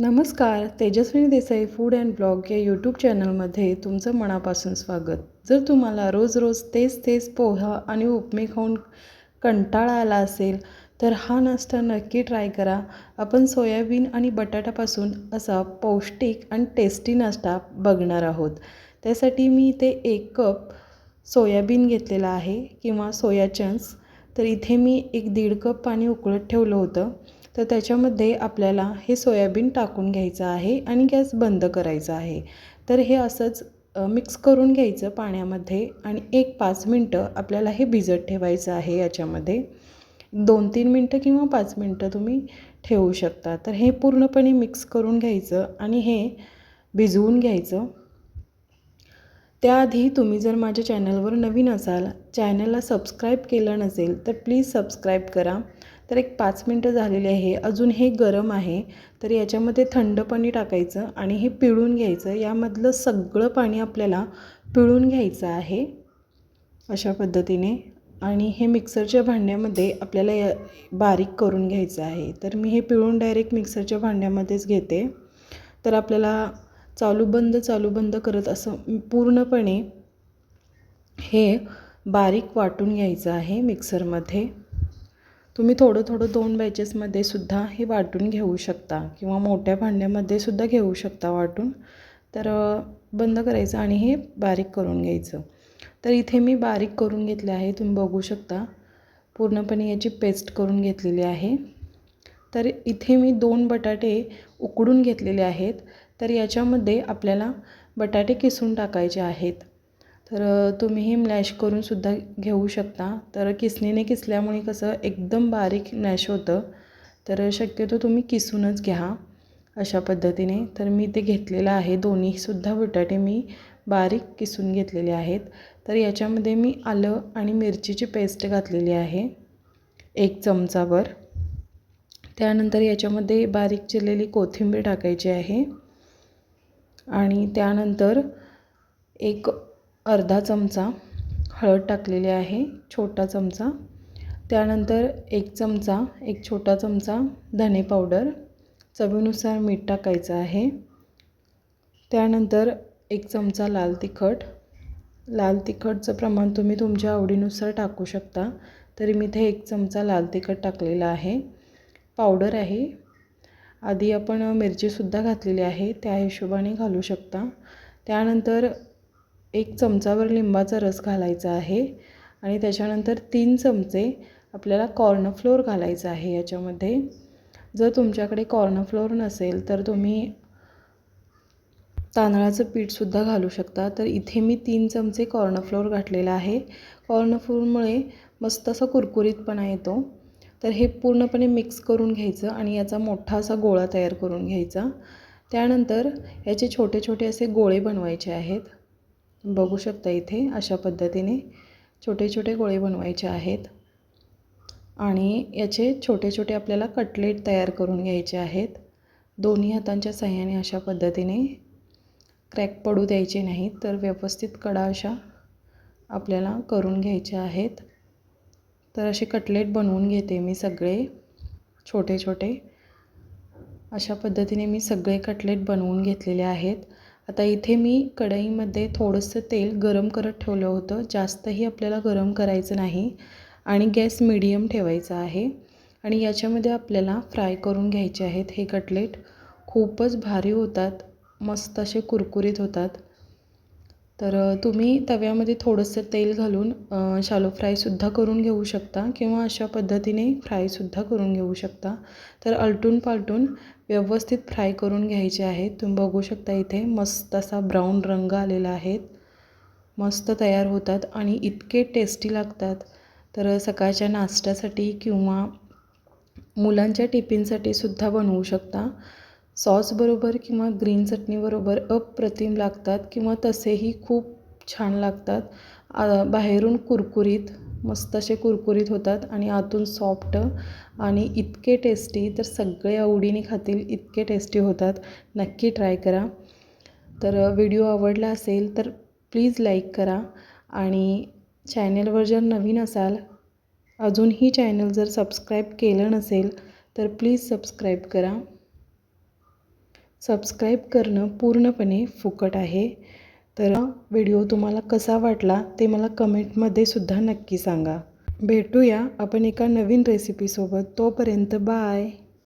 नमस्कार Tejaswini Desai food and blog या YouTube चॅनलमध्ये तुमचं मनापासून स्वागत. जर तुम्हाला रोज रोज तेच तेच पोहा आणि उपमे खाऊन कंटाळा आला असेल तर हा नाश्ता नक्की ट्राय करा. आपण सोयाबीन आणि बटाट्यापासून असा पौष्टिक आणि टेस्टी नाश्ता बघणार आहोत. त्यासाठी मी इथे एक कप सोयाबीन घेतलेला आहे किंवा सोया चंक्स. तर इथे मी एक दीड कप पाणी उकळत ठेवलं होतं. तर त्याच्यामध्ये आपल्याला हे सोयाबीन टाकून घ्यायचं आहे आणि गॅस बंद करायचा आहे. तर हे असंच मिक्स करून घ्यायचं पाण्यामध्ये आणि एक पाच मिनटं आपल्याला हे भिजत ठेवायचं आहे याच्यामध्ये. दोन तीन मिनटं किंवा पाच मिनटं तुम्ही ठेवू शकता. तर हे पूर्णपणे मिक्स करून घ्यायचं आणि हे भिजवून घ्यायचं. त्याआधी तुम्ही जर माझ्या चॅनलवर नवीन असाल चॅनलला सबस्क्राईब केलं नसेल तर प्लीज सबस्क्राईब करा. तर एक पाच मिनटं झालेली आहे. अजून हे गरम आहे. तर याच्यामध्ये थंड पाणी टाकायचं आणि हे पिळून घ्यायचं. यामधलं सगळं पाणी आपल्याला पिळून घ्यायचं आहे अशा पद्धतीने. आणि हे मिक्सरच्या भांड्यामध्ये आपल्याला या बारीक करून घ्यायचं आहे. तर मी हे पिळून डायरेक्ट मिक्सरच्या भांड्यामध्येच घेते. तर आपल्याला चालू बंद चालू बंद करत असं पूर्णपणे हे बारीक वाटून घ्यायचं आहे मिक्सरमध्ये. तुम्ही थोडं थोडं दोन बॅचेसमध्ये सुद्धा हे वाटून घेऊ शकता किंवा मोठ्या भांड्यामध्ये सुद्धा घेऊ शकता वाटून. तर बंद करायचं आणि हे बारीक करून घ्यायचं. तर इथे मी बारीक करून घेतले आहे तुम्ही बघू शकता. पूर्णपणे याची पेस्ट करून घेतलेली आहे. तर इथे मी दोन बटाटे उकडून घेतलेले आहेत. तर याच्यामध्ये आपल्याला बटाटे किसून टाकायचे आहेत. तर तुम्ही हे मॅश करूनसुद्धा घेऊ शकता. तर किसणीने किसल्यामुळे कसं एकदम बारीक मॅश होतं. तर शक्यतो तुम्ही किसूनच घ्या अशा पद्धतीने. तर मी ते घेतलेलं आहे. दोन्हीसुद्धा बटाटे मी बारीक किसून घेतलेले आहेत. तर याच्यामध्ये मी आलं आणि मिरचीची पेस्ट घातलेली आहे. एक चमचावर त्यानंतर याच्यामध्ये बारीक चिरलेली कोथिंबीर टाकायची आहे. आणि त्यानंतर एक अर्धा चमचा हळद टाकलेली आहे छोटा चमचा. त्यानंतर एक चमचा एक छोटा चमचा धने पावडर. चवीनुसार मीठ टाकायचं आहे. त्यानंतर एक चमचा लाल तिखट. लाल तिखटचं प्रमाण तुम्ही तुमच्या आवडीनुसार टाकू शकता. तरी मी इथे एक चमचा लाल तिखट टाकलेला आहे. पावडर आहे. आधी आपण मिरचीसुद्धा घातलेली आहे त्या हिशोबाने घालू शकता. त्यानंतर एक चमचावर लिंबाचा रस घालायचा आहे आणि त्याच्यानंतर तीन चमचे आपल्याला कॉर्नफ्लोअर घालायचं आहे याच्यामध्ये. जर तुमच्याकडे कॉर्नफ्लोअर नसेल तर तुम्ही तांदळाचं पीठसुद्धा घालू शकता. तर इथे मी तीन चमचे कॉर्नफ्लोअर घातलेला आहे. कॉर्नफ्लोअरमुळे मस्त असा कुरकुरीतपणा येतो. तर हे पूर्णपणे मिक्स करून घ्यायचं आणि याचा मोठा असा गोळा तयार करून घ्यायचा. त्यानंतर याचे छोटे छोटे असे गोळे बनवायचे आहेत. बघू शकता इथे अशा पद्धतीने छोटे छोटे गोळे बनवायचे आहेत. आणि याचे छोटे छोटे आपल्याला कटलेट तयार करून घ्यायचे आहेत. दोन्ही हातांच्या सहाय्याने अशा पद्धतीने क्रॅक पडू द्यायचे नाहीत तर व्यवस्थित कडा अशा आपल्याला करून घ्यायच्या आहेत. तर असे कटलेट बनवून घेते मी सगळे छोटे छोटे अशा पद्धतीने मी सगळे कटलेट बनवून घेतलेले आहेत. आता इथे मी कढईमध्ये थोडंसं तेल गरम करत ठेवलं होतं. जास्तही आपल्याला गरम करायचं नाही आणि गॅस मिडियम ठेवायचा आहे. आणि याच्यामध्ये आपल्याला फ्राय करून घ्यायचे आहेत हे कटलेट. खूपच भारी होतात. मस्त असे कुरकुरीत होतात. तर तुम्ही तव्यामध्ये थोडंसं तेल घालून शालो फ्रायसुद्धा करून घेऊ शकता किंवा अशा पद्धतीने फ्रायसुद्धा करून घेऊ शकता. तर अलटून पालटून व्यवस्थित फ्राय करून घ्यायचे आहेत तुम्ही बघू शकता इथे मस्त असा ब्राऊन रंग आलेला आहे. मस्त तयार होतात आणि इतके टेस्टी लागतात. तर सकाळच्या नाश्त्यासाठी किंवा मुलांच्या टिफिनसाठी सुद्धा बनवू शकता. सॉसबरोबर किंवा ग्रीन चटणीबरोबर अप्रतिम लागतात किंवा तसेही खूप छान लागतात. बाहेरून कुरकुरीत मस्त असे कुरकुरीत होतात आणि आतून सॉफ्ट आणि इतके टेस्टी तर सगळे आवडीने खातील इतके टेस्टी होतात. नक्की ट्राय करा. तर व्हिडिओ आवडला असेल तर प्लीज लाईक करा आणि चॅनलवर जर नवीन असाल अजूनही चॅनल जर सबस्क्राईब केलं नसेल तर प्लीज सबस्क्राईब करा. सबस्क्राईब करणं पूर्णपणे फुकट आहे. तर व्हिडिओ तुम्हाला कसा वाटला ते मला कमेंटमध्ये सुद्धा नक्की सांगा. भेटूया आपण एका नवीन रेसिपीसोबत तोपर्यंत बाय.